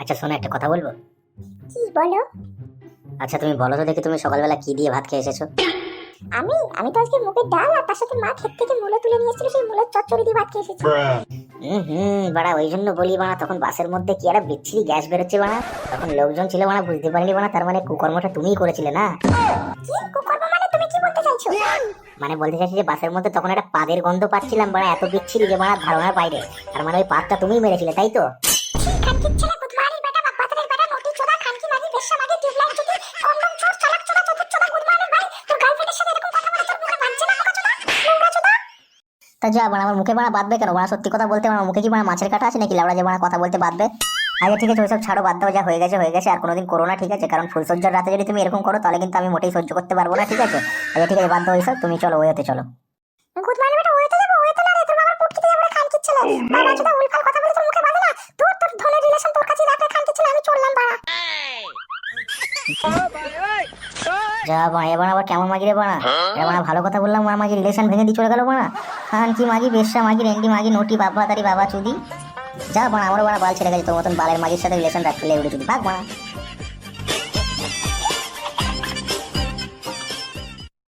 আচ্ছা শোনো একটা কথা বলব? কি বলো? আচ্ছা তুমি বলো তো দেখি তুমি সকালবেলা কি দিয়ে ভাত খেয়ে এসেছ? আমি? আমি তো আজকে মুগের ডাল আর তার সাথে মা ক্ষেত থেকে মূলো তুলে নিয়ে এসেছিল সেই মূলের চচ্চড়ি দিয়ে ভাত খেয়ে এসেছি। হুম হুম বাড়া ওই জন্য বলি বাড়া তখন বাসের মধ্যে কি একটা বিচ্ছিরি গ্যাস বেরোচ্ছে বাড়া? তখন লোকজন ছিল বাড়া বুঝতে পারিনি বাড়া তার মানে কুকর্মটা তুমিই করেছিলে না? কি? কুকর্ম মানে তুমি কি বলতে চাইছো? মানে বলতে চাইছি যে বাসের মধ্যে তখন একটা পাদের গন্ধ পাচ্ছিলাম বাড়া এত বিচ্ছিরি যে বাড়া ধারণার বাইরে। তার মানে ওই পাদটা তুমিই মেরেছিলে তাই তো? খানকির ছেলে গুদমানির বেটা বাপ্পাতের বেটা নটি চোদা খানকি মাগি বেশ্যা মাগি টিউবলাইট চুদি কন্ডম চোর চালাক চোদা চতুর চোদা গুদমানির ভাই তোর গার্লফ্রেন্ডের সাথে এরকম কথা বলে তোর মুখে বাজছে না মুখা চোদা নোংরা চোদা। তা যা আমার মুখে বাড়া বাঁধবে কেন? বাড়া সত্যি কথা বলতে আমার মুখে কি বাড়া মাছের কাটা আছে নাকি? লাউড়া যে বাড়া কথা বলতে বাঁধবে। আচ্ছা ঠিক আছে ওইসব ছাড়ো বাদ দাও যা হয়ে গেছে হয়ে গেছে আর কোনোদিন করো না ঠিক আছে? কারণ ফুলসজ্জার রাতে যদি তুমি এরকম করো তাহলে কিন্তু আমি মোটেই সহ্য করতে পারব না ঠিক আছে? আচ্ছা ঠিক আছে বাদ দাও ওইসব তুমি চলো ওয়েতে চলো। গুদমানির বেটা ওয়েতে যাব ওয়েতে না রে তোর বাবার পুটকিতে যাব রে খানকির ছেলে। বাবা চোদা উলফাল যা বাড়া এবার আবার কেমন মাগি বাড়া এবার ভালো কথা বললাম মাগি রিলেশন ভেঙে দিয়ে চলে গেল বানা খান কি মাগি, বেশ্যা মাগি, রেন্ডি মাগি, নটি বাবা তারি, বাবা চুদি। যা বানা আমার বাড়া বাল ছেড়ে গেছে, তোর মতন বালের মাগির সাথে রিলেশন রাখলে উড়ে চুদি। ভাগ বাড়া